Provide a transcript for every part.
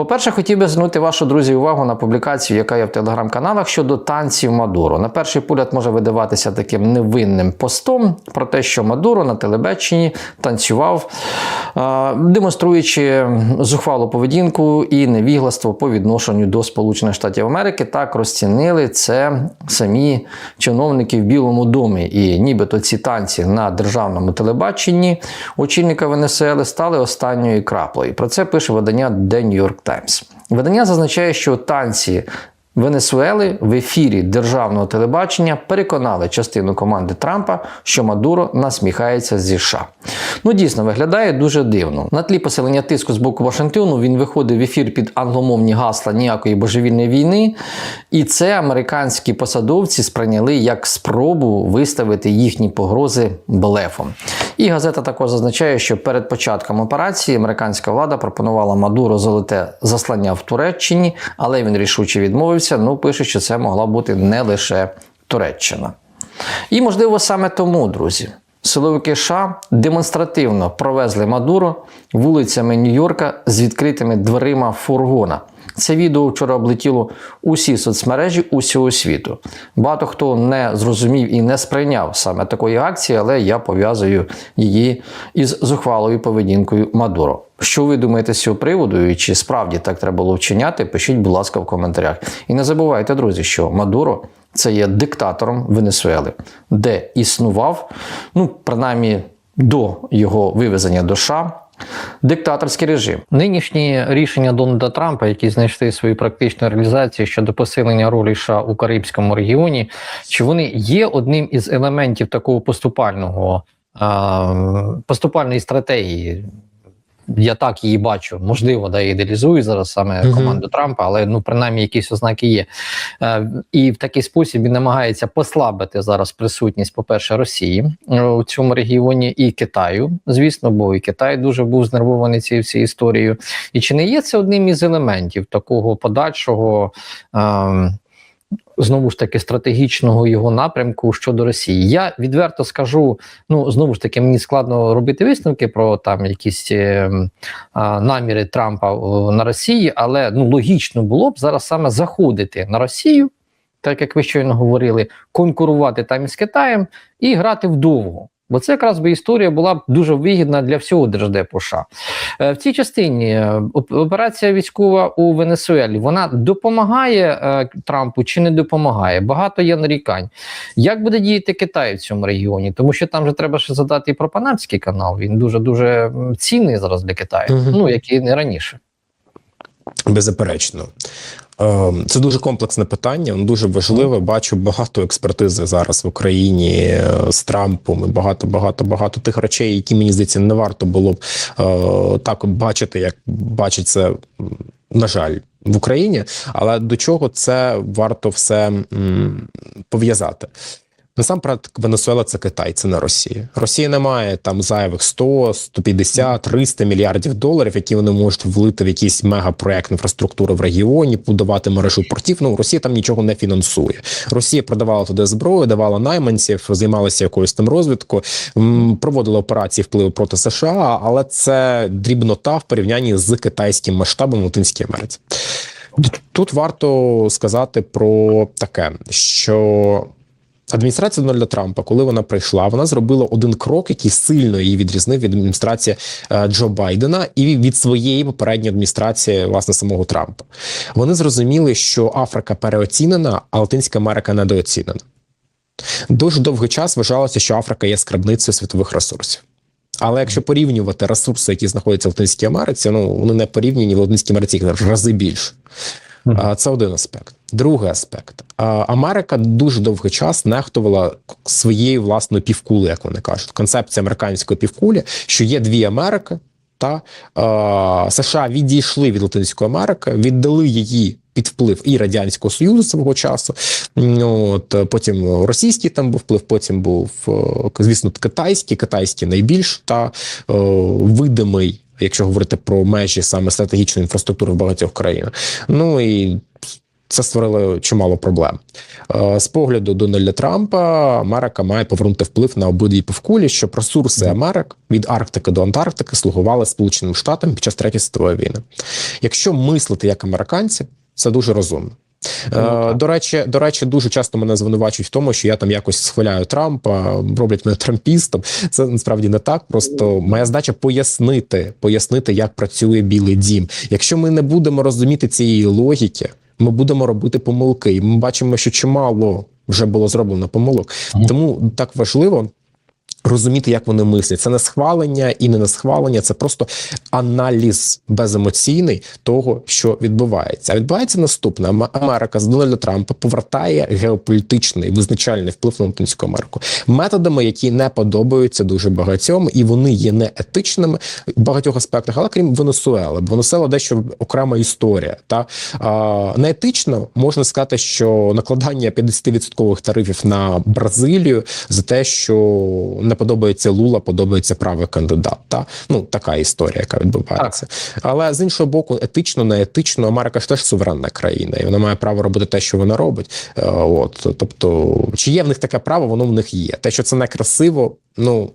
По-перше, хотів би звернути вашу друзі увагу на публікацію, яка є в телеграм-каналах щодо танців Мадуро. На перший погляд може видаватися таким невинним постом про те, що Мадуро на телебаченні танцював, е, демонструючи зухвалу поведінку і невігластво по відношенню до Сполучених Штатів Америки. Так розцінили це самі чиновники в Білому домі. І нібито ці танці на державному телебаченні очільника Венесуели стали останньою краплею. Про це пише видання The New York Times. Видання зазначає, що танці Венесуели в ефірі державного телебачення переконали частину команди Трампа, що Мадуро насміхається зі США. Ну дійсно виглядає дуже дивно. На тлі посилення тиску з боку Вашингтону він виходив в ефір під англомовні гасла ніякої божевільної війни, і це американські посадовці сприйняли як спробу виставити їхні погрози блефом. І газета також зазначає, що перед початком операції американська влада пропонувала Мадуро золоте заслання в Туреччині, але він рішуче відмовився. Ну, пише, що це могла бути не лише Туреччина. І, можливо, саме тому, друзі, силовики США демонстративно провезли Мадуро вулицями Нью-Йорка з відкритими дверима фургона. Це відео вчора облетіло усі соцмережі усього світу. Багато хто не зрозумів і не сприйняв саме такої акції, але я пов'язую її із зухвалою поведінкою Мадуро. Що ви думаєте з цього приводу, і чи справді так треба було вчиняти? Пишіть, будь ласка, в коментарях. І не забувайте, друзі, що Мадуро це є диктатором Венесуели, де існував, ну принаймні до його вивезення до США, диктаторський режим. Нинішні рішення Дональда Трампа, які знайшли свою практичну реалізацію щодо посилення ролі США у Карибському регіоні, чи вони є одним із елементів такого поступального поступальної стратегії? Я так її бачу, можливо, да, я ідеалізую зараз саме Мгм. команду Трампа, але ну принаймні якісь ознаки є. Е, і в такий спосіб він намагається послабити зараз присутність, по-перше, Росії е, у цьому регіоні і Китаю, звісно, бо і Китай дуже був знервований цією всією історією. І чи не є це одним із елементів такого подальшого? Е, Знову ж таки, стратегічного його напрямку щодо Росії. Я відверто скажу: ну знову ж таки, мені складно робити висновки про там якісь е, наміри Трампа о, на Росії, але ну логічно було б зараз саме заходити на Росію, так як ви щойно говорили, конкурувати там із Китаєм і грати вдовго. Бо це якраз би історія була б дуже вигідна для всього Держдепу США. Е, В цій частині е, операція військова у Венесуелі вона допомагає е, Трампу чи не допомагає? Багато є нарікань. Як буде діяти Китай в цьому регіоні? Тому що там же треба ще задати і про Панамський канал. Він дуже дуже цінний зараз для Китаю, Мгм. ну як і не раніше. Беззаперечно. Е, Це дуже комплексне питання, дуже важливе. Бачу багато експертизи зараз в Україні е, з Трампом і багато, багато, багато тих речей, які мені здається, не варто було б е, так бачити, як бачиться, на жаль, в Україні. Але до чого це варто все пов'язати? Насамперед, Венесуела це Китай, це не Росія. Росія не має там зайвих 100, 150, 300 мільярдів доларів, які вони можуть влити в якийсь мегапроект інфраструктури в регіоні, будувати мережу портів. Ну Росія там нічого не фінансує. Росія продавала туди зброю, давала найманців, займалася якоюсь там розвідкою, проводила операції впливу проти США, але це дрібнота в порівнянні з китайським масштабом Латинській Америці. Тут варто сказати про таке, що Адміністрація Дональда Трампа, коли вона прийшла, вона зробила один крок, який сильно її відрізнив від адміністрації е, Джо Байдена і від своєї попередньої адміністрації, власне, самого Трампа. Вони зрозуміли, що Африка переоцінена, а Латинська Америка недооцінена. Дуже довгий час вважалося, що Африка є скарбницею світових ресурсів. Але якщо порівнювати ресурси, які знаходяться в Латинській Америці, ну вони не порівняні в Латинській Америці їх в рази більше. Це один аспект. Другий аспект. Америка дуже довгий час нехтувала своєю власною півкулею, як вони кажуть. Концепція американської півкулі, що є дві Америки, та США відійшли від Латинської Америки, віддали її під вплив і Радянського Союзу свого часу. От, потім російський там був вплив, потім був, е, звісно, китайський, китайський найбільш та е, видимий якщо говорити про межі саме стратегічної інфраструктури в багатьох країнах. Ну і Це створило чимало проблем. Е, З погляду Дональда Трампа Америка має повернути вплив на обидві півкулі, щоб ресурси Америк від Арктики до Антарктики слугували Сполученим Штатам під час третьої світової війни. Якщо мислити як американці, це дуже розумно. Е, До речі, до речі, дуже часто мене звинувачують в тому, що я там якось схваляю Трампа, роблять мене трампістом. Це насправді не так. Просто моя задача пояснити, пояснити, як працює Білий Дім. Якщо ми не будемо розуміти цієї логіки, ми будемо робити помилки. І ми бачимо, що чимало вже було зроблено помилок. Тому так важливо. Розуміти, як вони мислять, це не схвалення і не не схвалення, це просто аналіз беземоційний того, що відбувається. А відбувається наступне: Америка з Дональда Трампа повертає геополітичний визначальний вплив на Латинську Америку методами, які не подобаються дуже багатьом, і вони є неетичними в багатьох аспектах. Але крім Венесуели, бо Венесуела дещо окрема історія. Та неетично можна сказати, що накладання 50% тарифів на Бразилію за те, що не подобається Лула, подобається правий кандидат. Та ну така історія, яка відбувається. Але з іншого боку, етично, не етично, Америка ж теж суверенна країна, і вона має право робити те, що вона робить. Е, От тобто, чи є в них таке право, воно в них є. Те, що це некрасиво, ну.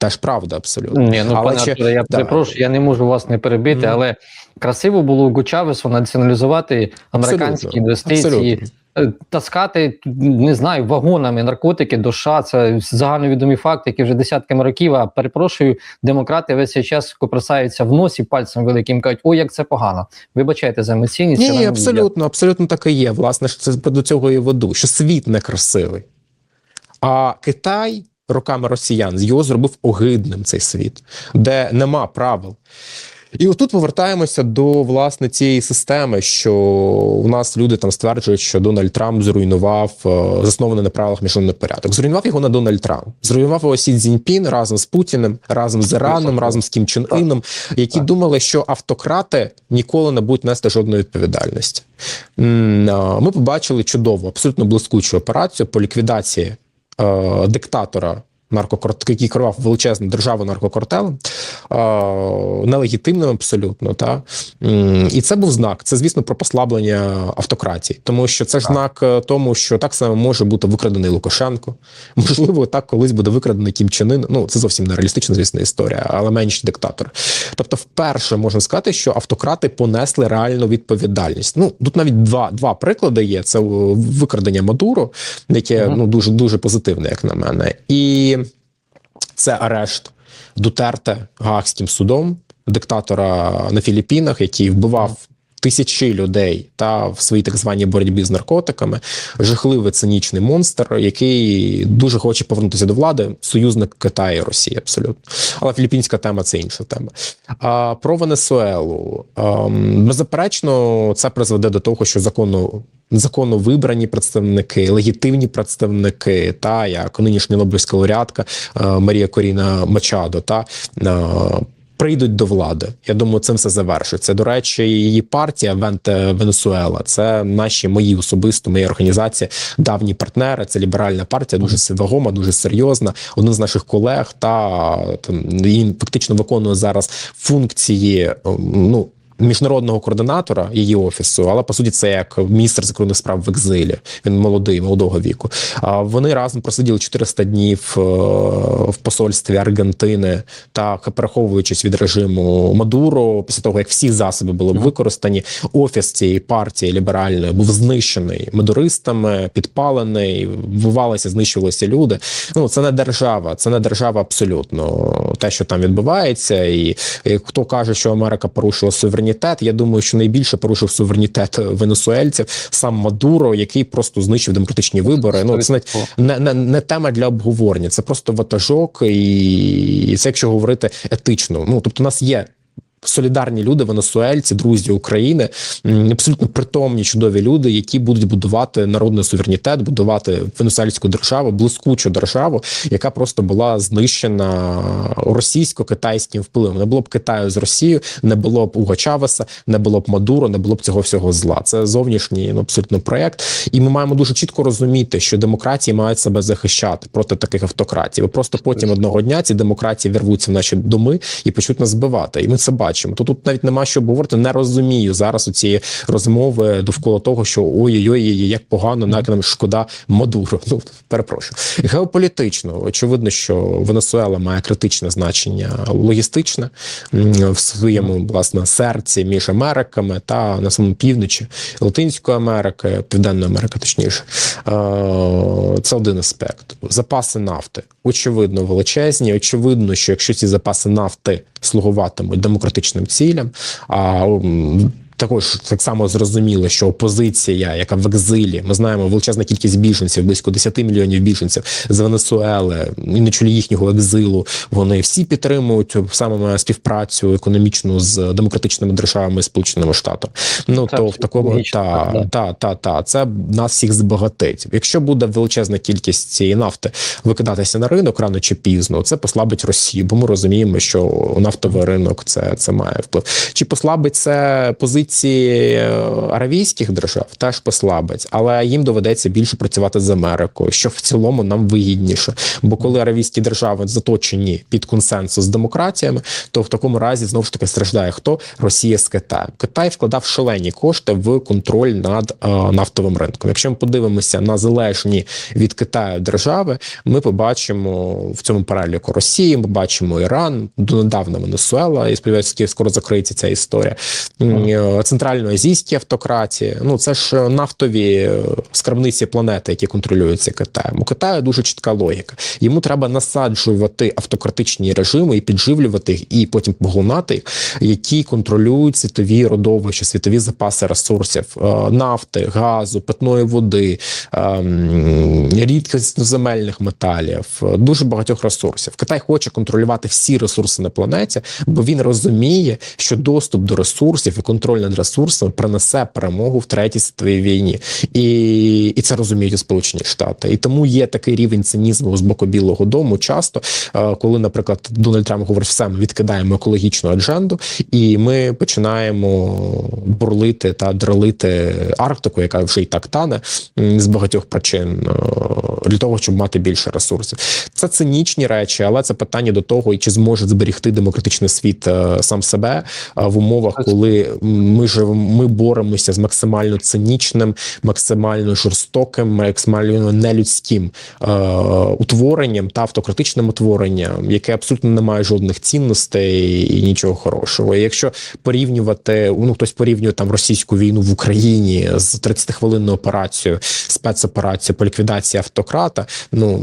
Теж правда, абсолютно. Ні, ну Але пане ще- Артуре, я да. перепрошую, я не можу вас не перебити, Мгм. але красиво було у Гучавесу націоналізувати американські Абсолютно. інвестиції, Абсолютно. Е, таскати не знаю вагонами наркотики до США. Це загальновідомі факти, які вже десятками років. А перепрошую, демократи весь цей час копресаються в носі пальцем великим. кажуть, ой, як це погано. Вибачайте за емоційність. Ні, абсолютно, абсолютно так і є. Власне, що це до цього і веду, що світ некрасивий. А Китай роками росіян його зробив огидним цей світ, де нема правил. І отут повертаємося до власне цієї системи, що у нас люди там стверджують, що Дональд Трамп зруйнував е, заснований на правилах міжнародний порядок. Зруйнував його не Дональд Трамп, зруйнував його Сі Цзіньпін разом з Путіним, разом з Іраном, разом з Кім Чен Іном, які думали, що автократи ніколи не будуть нести жодної відповідальності. Ми побачили чудову, абсолютно блискучу операцію по ліквідації е, диктатора. Наркокорт, який керував величезним державою наркокартелем, е, нелегітимним абсолютно, та і це був знак. Це, звісно, про послаблення автократії, тому що це ж знак е, тому, що так само може бути викрадений Лукашенко. Можливо, так колись буде викрадений Кім Чен Ын. Ну це зовсім не реалістична, звісно, історія, але менш диктатор. Тобто, вперше можна сказати, що автократи понесли реальну відповідальність. Ну тут навіть два, два приклади є: це е, викрадення Мадуро, яке Мгм. ну дуже дуже позитивне, як на мене, і це арешт Дутерте Гаагським судом, диктатора на Філіппінах, який вбивав. Тисячі людей та в своїй так званій боротьбі з наркотиками, жахливий цинічний монстр, який дуже хоче повернутися до влади, союзник Китаю і Росії, абсолютно. Але філіппінська тема це інша тема. А про Венесуелу ем, беззаперечно, це призведе до того, що законно законно вибрані представники, легітимні представники, та як нинішня Нобелівська лауреатка е, Марія Коріна Мачадо, та е, прийдуть до влади. Я думаю, цим все завершиться. До речі, її партія Венте Венесуела. Це наші мої особисто, моя організація, давні партнери. Це ліберальна партія, дуже вагома, дуже серйозна. Один з наших колег та там він фактично виконує зараз функції. е, Ну міжнародного координатора її офісу, але по суті це як міністр закордонних справ в екзилі. Він молодий, молодого віку. А вони разом просиділи 400 днів е, в посольстві Аргентини, так переховуючись від режиму Мадуро, після того як всі засоби були використані. Офіс цієї партії ліберальної був знищений мадуристами, підпалений, вбивалися, знищувалися люди. Ну це не держава, це не держава абсолютно. Те, що там відбувається, і, і хто каже, що Америка порушила суверенітет, я думаю, що найбільше порушив суверенітет венесуельців сам Мадуро, який просто знищив демократичні вибори. Ну це не, не, не тема для обговорення, це просто ватажок, і, і це якщо говорити етично. Ну тобто, у нас є. Солідарні люди, венесуельці, друзі України, абсолютно притомні, чудові люди, які будуть будувати народний суверенітет, будувати венесуельську державу, блискучу державу, яка просто була знищена російсько-китайським впливом. Не було б Китаю з Росією, не було б Уго Чавеса, не було б Мадуро, не було б цього всього зла. Це зовнішній ну, абсолютно проект. І ми маємо дуже чітко розуміти, що демократії мають себе захищати проти таких автократів. І просто потім одного дня ці демократії вірвуться в наші доми і почнуть нас збивати. І ми це бачимо. Бачимо. То тут навіть нема що говорити. Не розумію зараз у цієї розмови довкола того, що ой-ой-ой, як погано, нам шкода Мадуро. Ну перепрошую. Геополітично очевидно, що Венесуела має критичне значення логістичне в своєму власне серці між Америками та на самому півночі Латинської Америки, Південної Америки, точніше. Це один аспект. Запаси нафти очевидно величезні. Очевидно, що якщо ці запаси нафти слугуватимуть демократичним цілям, а також так само зрозуміло, що опозиція, яка в екзилі, ми знаємо величезна кількість біженців, близько 10 мільйонів біженців з Венесуели, і на чолі їхнього екзилу. Вони всі підтримують саме співпрацю економічну з демократичними державами, Сполученими Штатами. Ну Це то в такому та, так, та, та, та, це нас всіх збагатить. Якщо буде величезна кількість цієї нафти викидатися на ринок рано чи пізно, це послабить Росію, бо ми розуміємо, що нафтовий ринок це, це має вплив. Чи послабить це позиції е, аравійських держав? Теж послабить, але їм доведеться більше працювати з Америкою, що в цілому нам вигідніше. Бо коли аравійські держави заточені під консенсус з демократіями, то в такому разі знову ж таки страждає хто Росія з Китаєм. Китай вкладав шалені кошти в контроль над е, нафтовим ринком. Якщо ми подивимося на залежні від Китаю держави, ми побачимо в цьому переліку Росії. Ми бачимо Іран, донедавна Венесуела, і сподіваюся, скоро закриється ця історія. Е, Центральноазійські автократії. Ну це ж нафтові е, скарбниці планети, які контролюються Китаєм. У Китаю дуже чітка логіка. Йому треба насаджувати автократичні режими і підживлювати їх, і потім поглинати їх, які контролюють світові родовища, світові запаси ресурсів е, нафти, газу, питної води, ем, рідкісноземельних металів, е, дуже багатьох ресурсів. Китай хоче контролювати всі ресурси на планеті, бо він розуміє, що доступ до ресурсів і контроль над ресурсами принесе перемогу в третій світовій війні, і, і це розуміють і Сполучені Штати. І тому є такий рівень цинізму з боку Білого Дому. Часто, е, коли, наприклад, Дональд Трамп говорить, все ми відкидаємо екологічну адженду, і ми починаємо бурлити та дролити Арктику, яка вже і так тане з багатьох причин е, для того, щоб мати більше ресурсів. Це цинічні речі, але це питання до того, чи зможе зберегти демократичний світ е, сам себе в умовах, коли ми живемо, ми боремося з максимально цинічним, максимально жорстоким, максимально нелюдським е, утворенням та автократичним утворенням, яке абсолютно не має жодних цінностей і нічого хорошого. І якщо порівнювати, ну хтось порівнює там російську війну в Україні з 30-хвилинною операцією, спецоперацією по ліквідації автократа, ну.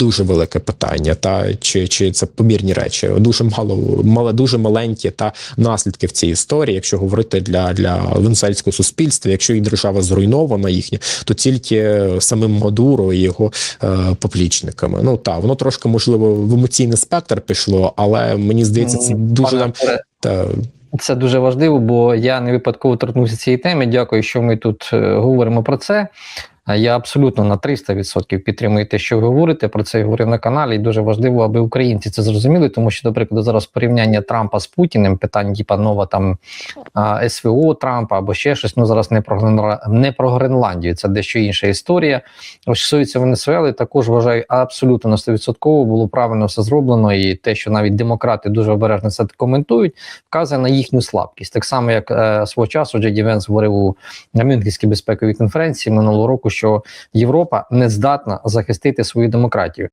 Дуже велике питання, та чи, чи це помірні речі, дуже мало, мало дуже маленькі та наслідки в цій історії, якщо говорити для, для венесуельського суспільства, якщо і держава зруйнована їхня, то тільки самим Мадуро і його е, поплічниками. Ну так, воно трошки можливо в емоційний спектр пішло, але мені здається, це дуже нам та Це дуже важливо, бо я не випадково торкнувся цієї теми. Дякую, що ми тут е, говоримо про це. Я абсолютно на 300% підтримую те, що ви говорите. Про це я говорив на каналі. І дуже важливо, аби українці це зрозуміли, тому що, до прикладу, зараз порівняння Трампа з Путіним, питання, типа нова там СВО Трампа або ще щось. Ну зараз не про не про Гренландію. Це дещо інша історія. Що стосується Венесуели, також вважаю абсолютно на 100% було правильно все зроблено, і те, що навіть демократи дуже обережно це коментують, вказує на їхню слабкість. Так само, як е, свого часу Джеді Венс говорив у Мюнхенській безпековій конференції минулого року, що Європа не здатна захистити свою демократію.